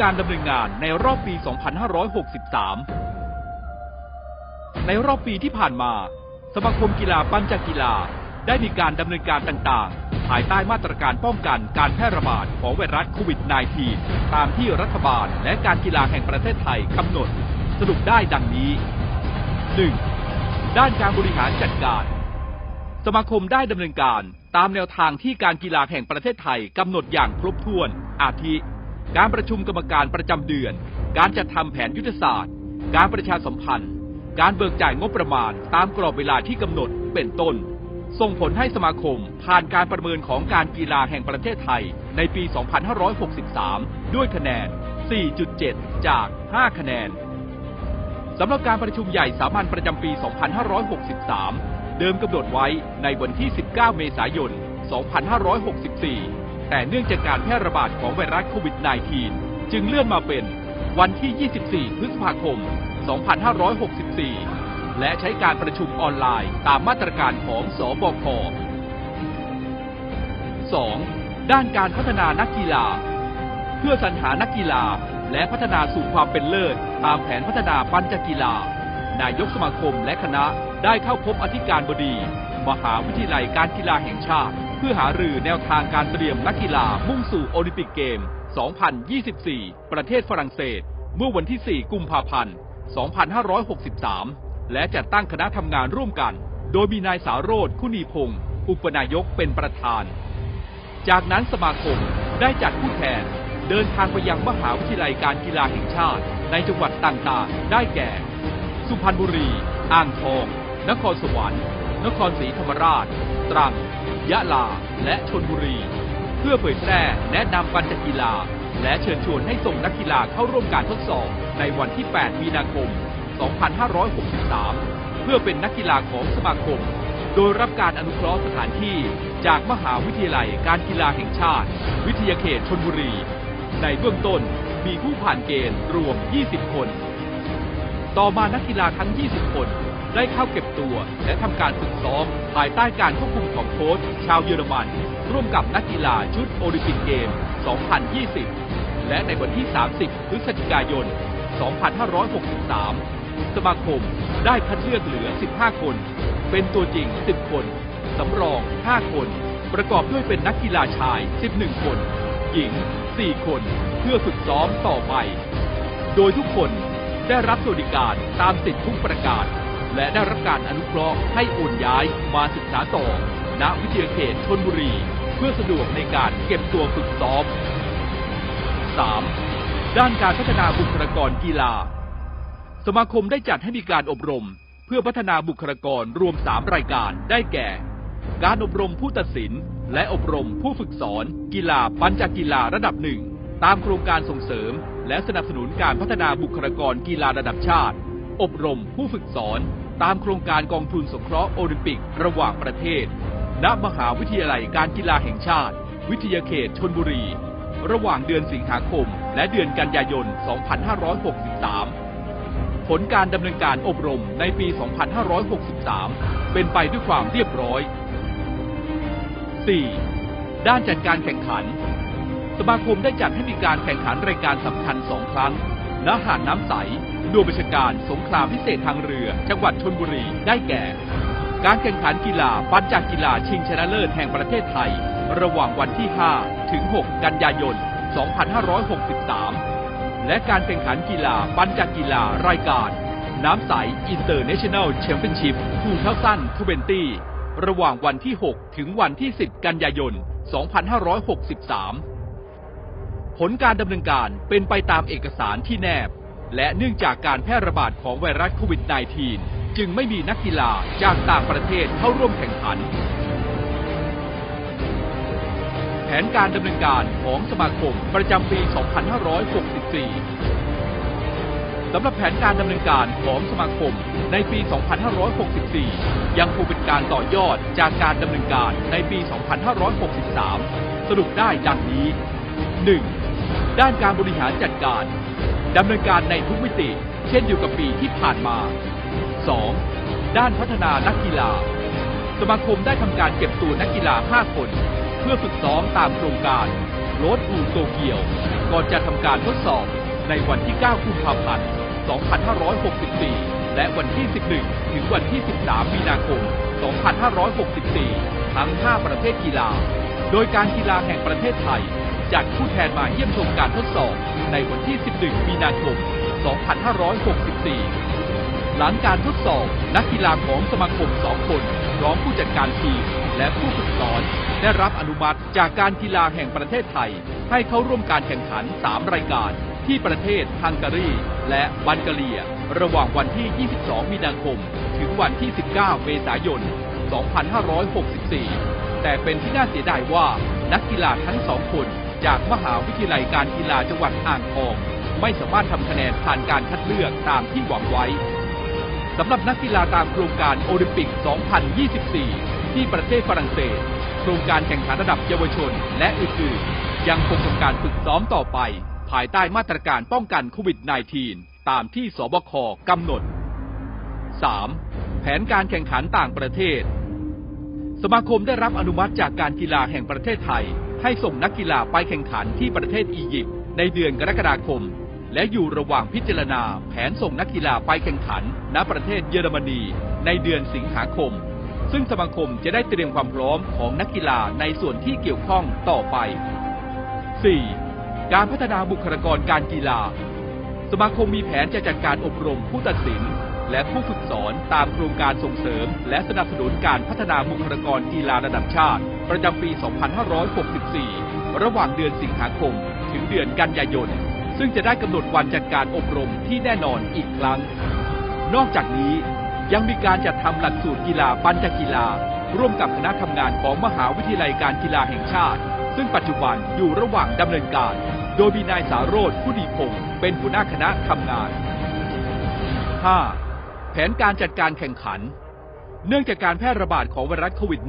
การดำเนินงานในรอบปี 2563 ในรอบปีที่ผ่านมา สมาคมกีฬาปัญจกีฬา ได้มีการดำเนินการต่างๆ ภายใต้มาตรการป้องกันการแพร่ระบาดของไวรัสโควิด -19 ตามที่รัฐบาลและการกีฬาแห่งประเทศไทยกำหนด สรุปได้ดังนี้ 1. ด้านการบริหารจัดการ สมาคมได้ดำเนินการตามแนวทางที่การกีฬาแห่งประเทศไทยกำหนดอย่างครบถ้วน อาทิ การประชุมกรรมการประจำเดือน การจัดทำแผนยุทธศาสตร์ การประชาสัมพันธ์ การเบิกจ่ายงบประมาณตามกรอบเวลาที่กำหนดเป็นต้น ส่งผลให้สมาคมผ่านการประเมินของการกีฬาแห่งประเทศไทยในปี 2563 ด้วยคะแนน 4.7 จาก 5 คะแนนสำหรับการประชุมใหญ่สามัญประจำปี 2563 เดิมกำหนดไว้ในวันที่ 19 เมษายน 2564 แต่เนื่องจากการแพร่ระบาดของไวรัสโควิด -19 จึงเลื่อนมาเป็นวันที่ 24 พฤษภาคม 2564 และใช้การประชุมออนไลน์ตามมาตรการของสอบค 2. ด้านการพัฒนานักกีฬา เพื่อสรรหานักกีฬาและพัฒนาสู่ความเป็นเลิศ ตามแผนพัฒนาปัญจกีฬา นายกสมาคมและคณะได้เข้าพบอธิการบดี มหาวิทยาลัยการกีฬาแห่งชาติ พื่อหารือแนวทางการเตรียมนักกีฬามุ่งสู่โอลิมปิกเกม 2024 ประเทศฝรั่งเศส เมื่อวันที่ 4 กุมภาพันธ์ 2563 และจัดตั้งคณะทำงานร่วมกัน โดยมีนายสาโรธคุณีพงศ์อุปนายกเป็นประธาน จากนั้นสมาคมได้จัดผู้แทน เดินทางไปยังมหาวิทยาลัยการกีฬาแห่งชาติ ในจังหวัดต่างๆ ได้แก่ สุพรรณบุรี อ่างทอง นครสวรรค์ นครศรีธรรมราช ตรัง ยะลา และชนบุรี เพื่อเผยแพร่แนะนำปัญจกีฬา และเชิญชวนให้ส่งนักกีฬาเข้าร่วมการทดสอบในวันที่ 8 มีนาคม 2563 เพื่อเป็นนักกีฬาของสมาคม โดยรับการอนุเคราะห์สถานที่จากมหาวิทยาลัยการกีฬาแห่งชาติ วิทยาเขตชนบุรี ในเบื้องต้นมีผู้ผ่านเกณฑ์รวม 20 คน ต่อมานักกีฬาทั้ง 20 คน ได้เข้าเก็บตัว และทำการฝึกซ้อม ภายใต้การควบคุมของโค้ชชาวเยอรมัน ร่วมกับนักกีฬาชุดโอลิมปิกเกม 2020 และในวันที่ 30 พฤศจิกายน 2563 สมาคมได้คัดเลือกเหลือ 15 คน เป็นตัวจริง 10 คน สำรอง 5 คน ประกอบด้วยเป็นนักกีฬาชาย 11 คน หญิง 4 คน เพื่อฝึกซ้อมต่อไป โดยทุกคนได้รับสวัสดิการตามสิทธิทุกประการ และได้รับการอนุเคราะห์ให้โอนย้ายมาศึกษาต่อ ณ วิทยาเขตชนบุรี เพื่อสะดวกในการเก็บตัวฝึกซ้อม 3. ด้านการพัฒนาบุคลากรกีฬา สมาคมได้จัดให้มีการอบรม เพื่อพัฒนาบุคลากรรวม 3 รายการได้แก่ การอบรมผู้ตัดสิน และอบรมผู้ฝึกสอน กีฬาปัญจกีฬาระดับหนึ่งตามโครงการส่งเสริม และสนับสนุนการพัฒนาบุคลากรกีฬาระดับชาติ อบรมผู้ฝึกสอน ตามโครงการกองทุนสงเคราะห์โอลิมปิกระหว่างประเทศ ณ มหาวิทยาลัยการกีฬาแห่งชาติ วิทยาเขตชนบุรี ระหว่างเดือนสิงหาคม และเดือนกันยายน 2563 ผลการดำเนินการอบรมในปี 2563 เป็นไปด้วยความเรียบร้อย 4. ด้านจัดการแข่งขัน สมาคมได้จัดให้มีการแข่งขันรายการสำคัญสองครั้ง ณหาดน้ำใสดวงบัญชาการสงครามพิเศษทางเรือ จังหวัดชนบุรีได้แก่ การแข่งขันกีฬาปัญจกีฬาชิงชนะเลิศแห่งประเทศไทย ระหว่างวันที่ 5 ถึง 6 กันยายน 2563 และการแข่งขันกีฬาปัญจกีฬารายการ น้ำใส International Championship ทูเท่าสั้นทเวนตี้ระหว่างวันที่ 6 ถึงวันที่ 10 กันยายน 2563 ผลการดำเนินการเป็นไปตามเอกสารที่แนบ และเนื่องจากการแพร่ระบาดของไวรัสโควิด -19 จึงไม่มีนักกีฬาจากต่างประเทศเข้าร่วมแข่งขัน แผนการดำเนินการของสมาคมประจำปี 2564 สำหรับแผนการดำเนินการของสมาคมในปี 2564 ยังคงเป็นการต่อยอดจากการดำเนินการในปี 2563 สรุปได้ดังนี้ 1. ด้านการบริหารจัดการดำเนินการในทุกมิติ เช่นเดียวกับปีที่ผ่านมา 2. ด้านพัฒนานักกีฬา สมาคมได้ทำการเก็บตัวนักกีฬา 5 คน เพื่อฝึกซ้อมตามโครงการโรดทูโตเกียว ก่อนจะทำการทดสอบในวันที่ 9 กุมภาพันธ์ 2564 และวันที่ 11 ถึงวันที่ 13 มีนาคม 2564 ทั้ง 5 ประเภทกีฬา โดยการกีฬาแห่งประเทศไทย จัดผู้แทนมาเยี่ยมชมการทดสอบในวันที่ 11 มีนาคม 2564 หลังการทดสอบนักกีฬาของสมาคม2คนพร้อมผู้จัดการทีมและผู้ฝึกสอน ได้รับอนุมัติจากการกีฬาแห่งประเทศไทย ให้เข้าร่วมการแข่งขัน 3 รายการที่ประเทศฮังการี และบัลแกเรีย ระหว่างวันที่ 22 มีนาคม ถึงวันที่ 19 เมษายน 2564 แต่เป็นที่น่าเสียดายว่านักกีฬาทั้งสองคน จากมหาวิทยาลัยการกีฬาจังหวัดอ่างทอง ไม่สามารถทำคะแนนผ่านการคัดเลือกตามที่หวังไว้สำหรับนักกีฬาตามโครงการโอลิมปิก 2024 ที่ประเทศฝรั่งเศส โครงการแข่งขันระดับเยาวชน และอื่นๆ ยังคงทำการฝึกซ้อมต่อไป ภายใต้มาตรการป้องกันโควิด -19 ตามที่สบคกำหนด 3. แผนการแข่งขันต่างประเทศ สมาคมได้รับอนุมัติจากการกีฬาแห่งประเทศไทย ให้ส่งนักกีฬาไปแข่งขันที่ประเทศอียิปต์ในเดือนกรกฎาคม และอยู่ระหว่างพิจารณาแผนส่งนักกีฬาไปแข่งขัน ณประเทศเยอรมนี ในเดือนสิงหาคม ซึ่งสมาคมจะได้เตรียมความพร้อมของนักกีฬาในส่วนที่เกี่ยวข้องต่อไป 4. การพัฒนาบุคลากรการกีฬา สมาคมมีแผนจะจัดการอบรมผู้ตัดสิน และผู้ฝึกสอนตามโครงการส่งเสริม และสนับสนุนการพัฒนาบุคลากรกีฬาระดับชาติ ประจำปี 2564 ระหว่างเดือนสิงหาคม ถึงเดือนกันยายน ซึ่งจะได้กำหนดวันจัดการอบรมที่แน่นอนอีกครั้ง นอกจากนี้ยังมีการจัดทำหลักสูตรกีฬาปัญจกีฬา ร่วมกับคณะทำงานของมหาวิทยาลัยการกีฬาแห่งชาติ ซึ่งปัจจุบันอยู่ระหว่างดำเนินการ โดยมีนายสาโรธผู้ดีพงศ์เป็นหัวหน้าคณะทำงาน 5. แผนการจัดการแข่งขัน เนื่องจากการแพร่ระบาดของไวรัสโควิด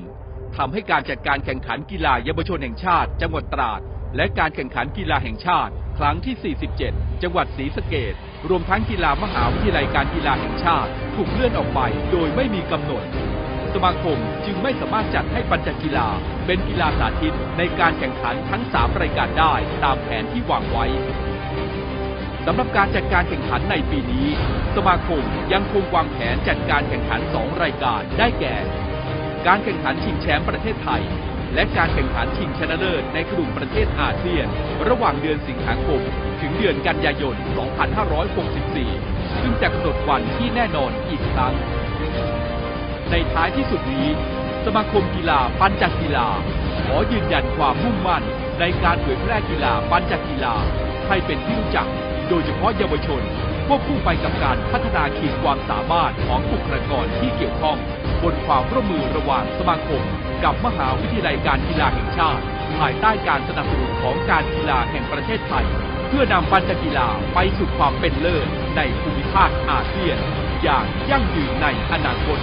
-19 ทำให้การจัดการแข่งขันกีฬาเยาวชนแห่งชาติ จังหวัดตราด และการแข่งขันกีฬาแห่งชาติ ครั้งที่ 47 จังหวัดศรีสะเกดรวมทั้งกีฬามหาวิทยาลัยการกีฬาแห่งชาติ ถูกเลื่อนออกไปโดยไม่มีกำหนด สมาคมจึงไม่สามารถจัดให้ปัญจกีฬา เป็นกีฬาสาธิตในการแข่งขันทั้ง 3 รายการได้ตามแผนที่วางไว้ สำหรับการจัดการแข่งขันในปีนี้ สมาคมยังคงวางแผนจัดการแข่งขัน 2 รายการได้แก่ การแข่งขันชิงแชมป์ประเทศไทย และการแข่งขันชิงชนะเลิศในกลุ่มประเทศอาเซียน ระหว่างเดือนสิงหาคม ถึงเดือนกันยายน 2564 ซึ่งจะกำหนดวันที่แน่นอนอีกครั้ง ในท้ายที่สุดนี้ สมาคมกีฬาปัญจกีฬา ขอยืนยันความมุ่งมั่นในการเผยแพร่กีฬาปัญจกีฬาให้เป็นที่รู้จัก โดยเฉพาะเยาวชนควบคู่ไปกับการพัฒนาขีดความสามารถของบุคลากรที่เกี่ยวข้อง บนความร่วมมือระหว่างสมาคม กับมหาวิทยาลัยการกีฬาแห่งชาติ ภายใต้การสนับสนุนของการกีฬาแห่งประเทศไทย เพื่อนำปัญจกีฬาไปสู่ความเป็นเลิศในภูมิภาคอาเซียน อย่างยั่งยืนในอนาคต